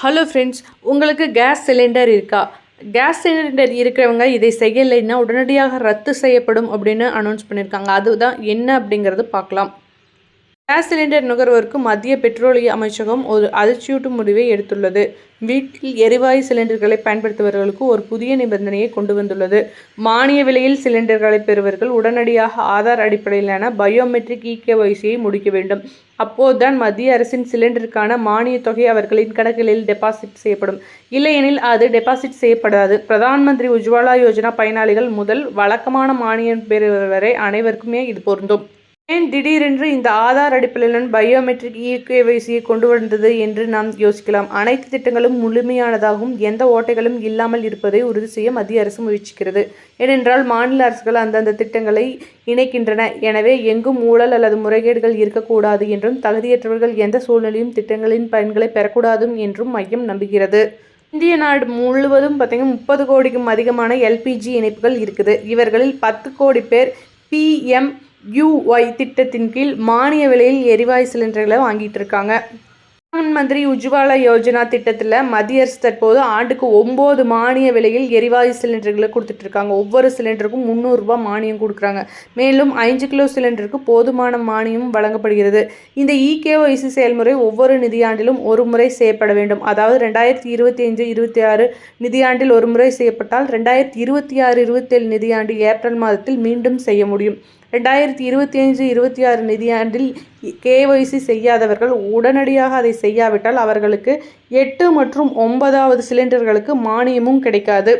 Hello friends உங்களுக்கு gas cylinder இருக்கா? Gas cylinder இருக்கிறவங்க இதை செய்யலைன்னா உடனடியாக ரத்து செய்யப்படும் அப்படின்னு அனௌன்ஸ் பண்ணியிருக்காங்க அதுதான் என்ன அப்படிங்கிறது பார்க்கலாம். கேஸ் சிலிண்டர் நுகர்வோருக்கு மத்திய பெட்ரோலிய அமைச்சகம் ஒரு அதிர்ச்சியூட்டும் முடிவை எடுத்துள்ளது. வீட்டில் எரிவாயு சிலிண்டர்களை பயன்படுத்துபவர்களுக்கு ஒரு புதிய நிபந்தனையை கொண்டு வந்துள்ளது. மானிய விலையில் சிலிண்டர்களை பெறுவர்கள் உடனடியாக ஆதார் அடிப்படையிலான பயோமெட்ரிக் இகேஒய்சியை முடிக்க வேண்டும். அப்போதுதான் மத்திய அரசின் சிலிண்டருக்கான மானிய தொகை அவர்களின் கணக்குகளில் டெபாசிட் செய்யப்படும். இல்லையெனில் அது டெபாசிட் செய்யப்படாது. பிரதான் மந்திரி உஜ்வாலா யோஜனா பயனாளிகள் முதல் வழக்கமான மானியம் பெறுவர் வரை அனைவருக்குமே இது பொருந்தும். ஏன் திடீரென்று இந்த ஆதார் அடிப்படையிலான பயோமெட்ரிக் இகேவைசியை கொண்டு வந்தது என்று நாம் யோசிக்கலாம். அனைத்து திட்டங்களும் முழுமையானதாகவும் எந்த ஓட்டைகளும் இல்லாமல் இருப்பதை உறுதி செய்ய மத்திய அரசு முயற்சிக்கிறது. ஏனென்றால் மாநில அரசுகள் அந்தந்த திட்டங்களை இணைக்கின்றன. எனவே எங்கும் ஊழல் அல்லது முறைகேடுகள் இருக்கக்கூடாது என்றும் தகுதியற்றவர்கள் எந்த சூழ்நிலையும் திட்டங்களின் பயன்களை பெறக்கூடாது என்றும் மையம் நம்புகிறது. இந்திய நாடு முழுவதும் பார்த்திங்கன்னா முப்பது கோடிக்கும் அதிகமான எல்பிஜி இணைப்புகள் இருக்குது. இவர்களில் பத்து கோடி பேர் பிஎம் யூஒய் திட்டத்தின் கீழ் மானிய விலையில் எரிவாயு சிலிண்டர்களை வாங்கிட்டு இருக்காங்க. பிரதான் மந்திரி உஜ்வாலா யோஜனா திட்டத்தில் மத்திய அரசு தற்போது ஆண்டுக்கு ஒம்பது மானிய விலையில் எரிவாயு சிலிண்டர்களை கொடுத்துட்ருக்காங்க ஒவ்வொரு சிலிண்டருக்கும் முந்நூறுரூபா மானியம் கொடுக்குறாங்க. மேலும் ஐந்து கிலோ சிலிண்டருக்கு போதுமான மானியமும் வழங்கப்படுகிறது. இந்த இகேஒய்சி செயல்முறை ஒவ்வொரு நிதியாண்டிலும் ஒரு முறை செய்யப்பட வேண்டும். அதாவது ரெண்டாயிரத்தி இருபத்தி அஞ்சு இருபத்தி ஆறு நிதியாண்டில் ஒரு முறை செய்யப்பட்டால் ரெண்டாயிரத்தி இருபத்தி ஆறு இருபத்தேழு நிதியாண்டு ஏப்ரல் மாதத்தில் மீண்டும் செய்ய முடியும். ரெண்டாயிரத்தி இருபத்தி அஞ்சு இருபத்தி ஆறு நிதியாண்டில் கேஒய்சி செய்யாதவர்கள் உடனடியாக அதை செய்யாவிட்டால் அவர்களுக்கு எட்டு மற்றும் ஒன்பதாவது சிலிண்டர்களுக்கு மானியமும் கிடைக்காது.